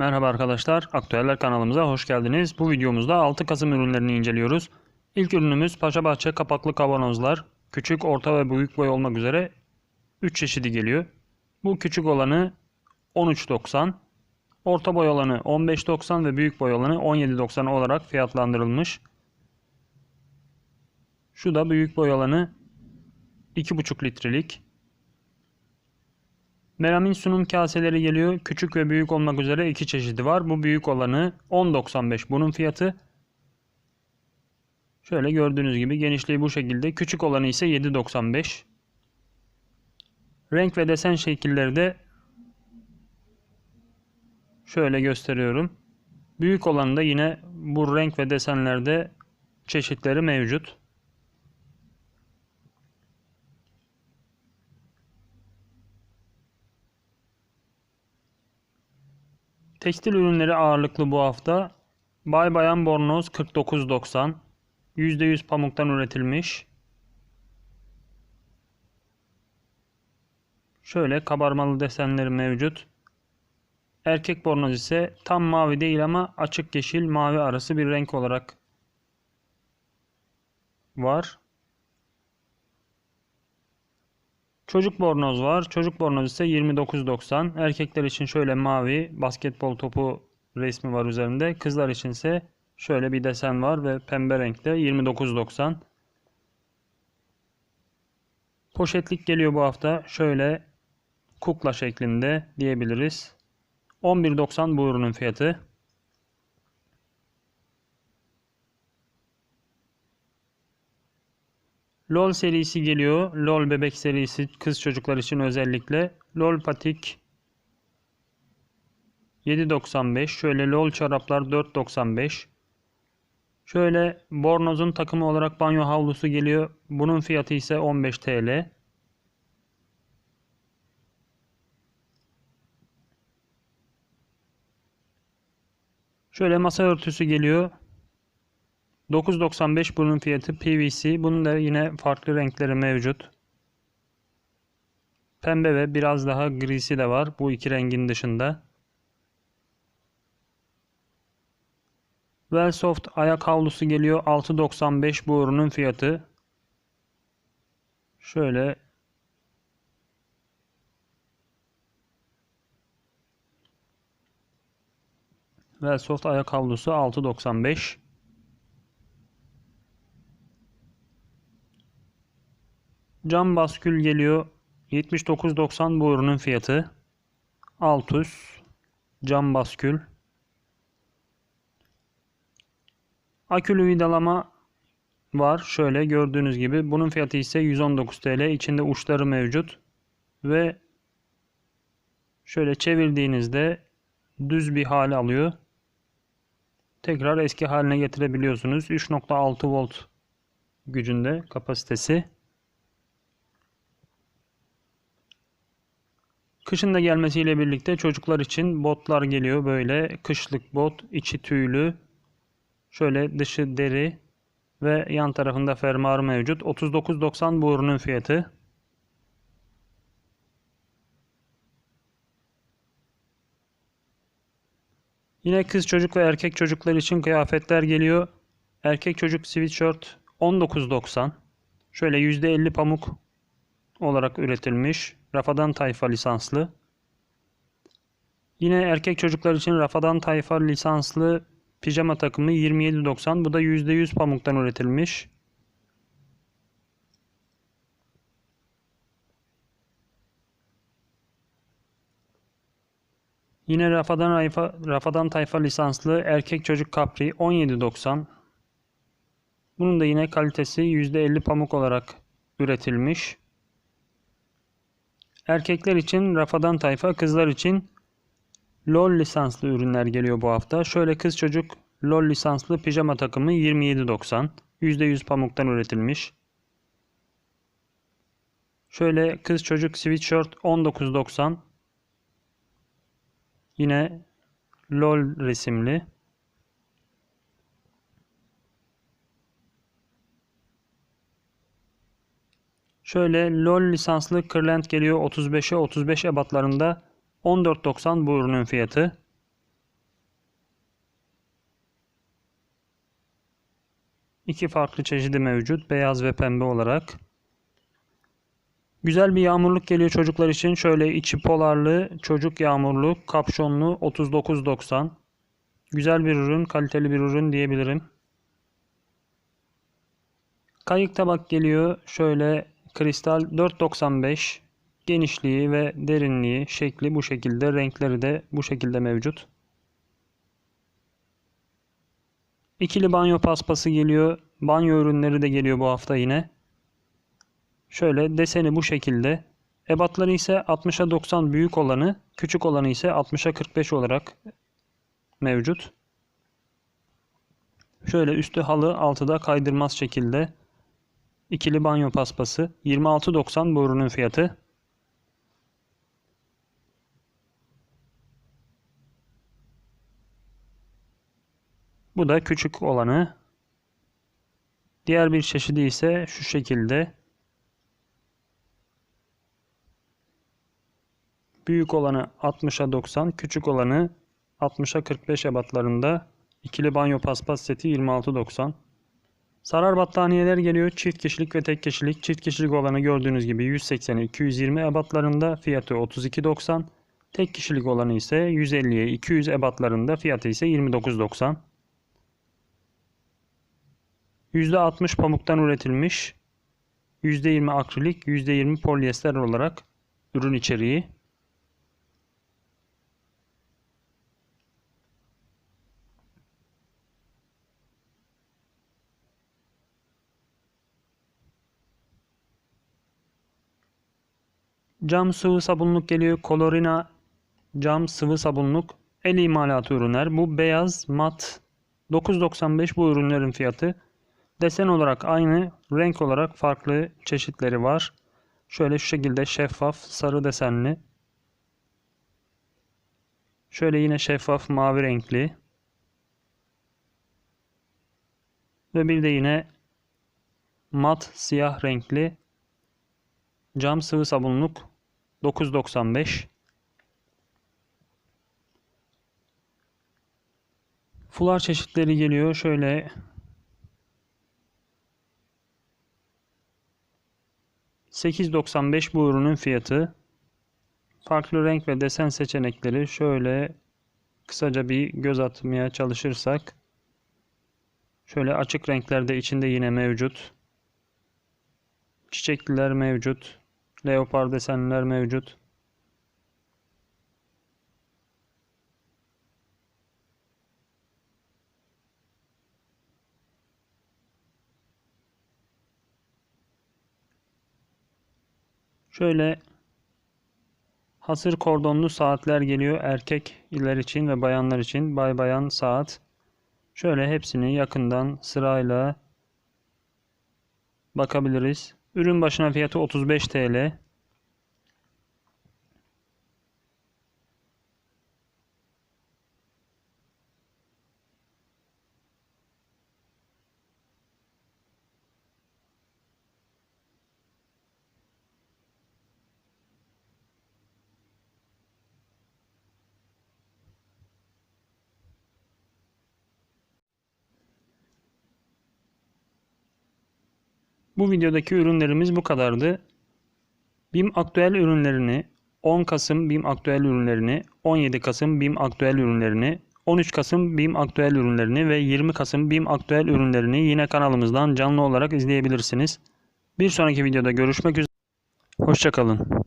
Merhaba arkadaşlar, Aktüeller kanalımıza hoş geldiniz. Bu videomuzda 6 Kasım ürünlerini inceliyoruz. İlk ürünümüz Paşabahçe kapaklı kavanozlar. Küçük, orta ve büyük boy olmak üzere 3 çeşidi geliyor. Bu küçük olanı 13.90, orta boy olanı 15.90 ve büyük boy olanı 17.90 olarak fiyatlandırılmış. Şu da büyük boy olanı 2,5 litrelik. Melamin sunum kaseleri geliyor. Küçük ve büyük olmak üzere iki çeşidi var. Bu büyük olanı 10.95 bunun fiyatı. Şöyle gördüğünüz gibi genişliği bu şekilde. Küçük olanı ise 7.95. Renk ve desen şekilleri de şöyle gösteriyorum. Büyük olanı da yine bu renk ve desenlerde çeşitleri mevcut. Tekstil ürünleri ağırlıklı bu hafta. Bay Bayan Bornoz 49.90. %100 pamuktan üretilmiş. Şöyle kabarmalı desenleri mevcut. Erkek bornoz ise tam mavi değil ama açık yeşil mavi arası bir renk olarak var. Çocuk bornoz var. Çocuk bornoz ise 29.90. Erkekler için şöyle mavi basketbol topu resmi var üzerinde. Kızlar için ise şöyle bir desen var ve pembe renkte 29.90. Poşetlik geliyor bu hafta. Şöyle kukla şeklinde diyebiliriz. 11.90 bu ürünün fiyatı. LOL serisi geliyor. LOL bebek serisi kız çocuklar için özellikle. LOL patik 7.95. Şöyle LOL çoraplar 4.95. Şöyle Bornoz'un takımı olarak banyo havlusu geliyor. Bunun fiyatı ise 15 TL. Şöyle masa örtüsü geliyor. 9.95 bunun fiyatı PVC. Bunun da yine farklı renkleri mevcut. Pembe ve biraz daha grisi de var bu iki rengin dışında. Wellsoft ayak havlusu geliyor. 6.95 bu ürünün fiyatı. Şöyle Wellsoft ayak havlusu 6.95 Cam baskül geliyor. 79.90 bu ürünün fiyatı. Altus cam baskül. Akülü vidalama var. Şöyle gördüğünüz gibi. Bunun fiyatı ise 119 TL. İçinde uçları mevcut. Ve şöyle çevirdiğinizde düz bir hale alıyor. Tekrar eski haline getirebiliyorsunuz. 3.6 volt gücünde kapasitesi. Kışın da gelmesiyle birlikte çocuklar için botlar geliyor böyle kışlık bot içi tüylü şöyle dışı deri ve yan tarafında fermuar mevcut 39.90 bu ürünün fiyatı Yine kız çocuk ve erkek çocuklar için kıyafetler geliyor. Erkek çocuk sweatshirt 19.90. Şöyle %50 pamuk olarak üretilmiş. Rafadan tayfa lisanslı. Yine erkek çocuklar için Rafadan tayfa lisanslı pijama takımı 27.90. Bu da %100 pamuktan üretilmiş. Yine Rafadan, Rayfa, Rafadan tayfa lisanslı erkek çocuk kapri 17.90. Bunun da yine kalitesi %50 pamuk olarak üretilmiş. Erkekler için Rafadan tayfa, kızlar için LOL lisanslı ürünler geliyor bu hafta. Şöyle kız çocuk LOL lisanslı pijama takımı 27.90. %100 pamuktan üretilmiş. Şöyle kız çocuk sweatshirt 19.90. Yine LOL resimli. Şöyle LOL lisanslı kırlent geliyor 35'e 35 ebatlarında 14.90 bu ürünün fiyatı. İki farklı çeşidi mevcut. Beyaz ve pembe olarak. Güzel bir yağmurluk geliyor çocuklar için. Şöyle içi polarlı çocuk yağmurluk kapşonlu 39.90. Güzel bir ürün, kaliteli bir ürün diyebilirim. Kayık tabak geliyor. Şöyle kristal 4.95. Genişliği ve derinliği, şekli bu şekilde, renkleri de bu şekilde mevcut. İkili banyo paspası geliyor. Banyo ürünleri de geliyor bu hafta yine. Şöyle deseni bu şekilde. Ebatları ise 60'a 90 büyük olanı, küçük olanı ise 60'a 45 olarak mevcut. Şöyle üstü halı, altı da kaydırmaz şekilde. İkili banyo paspası. 26.90 bu ürünün fiyatı. Bu da küçük olanı. Diğer bir çeşidi ise şu şekilde. Büyük olanı 60'a 90, küçük olanı 60'a 45 ebatlarında. İkili banyo paspas seti 26.90. Sarar battaniyeler geliyor. Çift kişilik ve tek kişilik. Çift kişilik olanı gördüğünüz gibi 180'e 220 ebatlarında. Fiyatı 32.90. Tek kişilik olanı ise 150'ye 200 ebatlarında. Fiyatı ise 29.90. %60 pamuktan üretilmiş. %20 akrilik, %20 polyester olarak ürün içeriği. Cam sıvı sabunluk geliyor. Colorina cam sıvı sabunluk. El imalatı ürünler. Bu beyaz mat 9.95 bu ürünlerin fiyatı. Desen olarak aynı, renk olarak farklı çeşitleri var. Şöyle şu şekilde şeffaf, sarı desenli. Şöyle yine şeffaf, mavi renkli. Ve bir de yine mat, siyah renkli cam sıvı sabunluk 9.95 Fular çeşitleri geliyor. Şöyle 8.95 bu ürünün fiyatı. Farklı renk ve desen seçenekleri şöyle kısaca bir göz atmaya çalışırsak şöyle açık renklerde içinde yine mevcut. Çiçekliler mevcut. Leopar desenler mevcut. Şöyle hasır kordonlu saatler geliyor erkekler için ve bayanlar için bay bayan saat. Şöyle hepsini yakından sırayla bakabiliriz. Ürün başına fiyatı 35 TL. Bu videodaki ürünlerimiz bu kadardı. BİM aktüel ürünlerini 10 Kasım BİM aktüel ürünlerini, 17 Kasım BİM aktüel ürünlerini, 13 Kasım BİM aktüel ürünlerini ve 20 Kasım BİM aktüel ürünlerini yine kanalımızdan canlı olarak izleyebilirsiniz. Bir sonraki videoda görüşmek üzere. Hoşçakalın.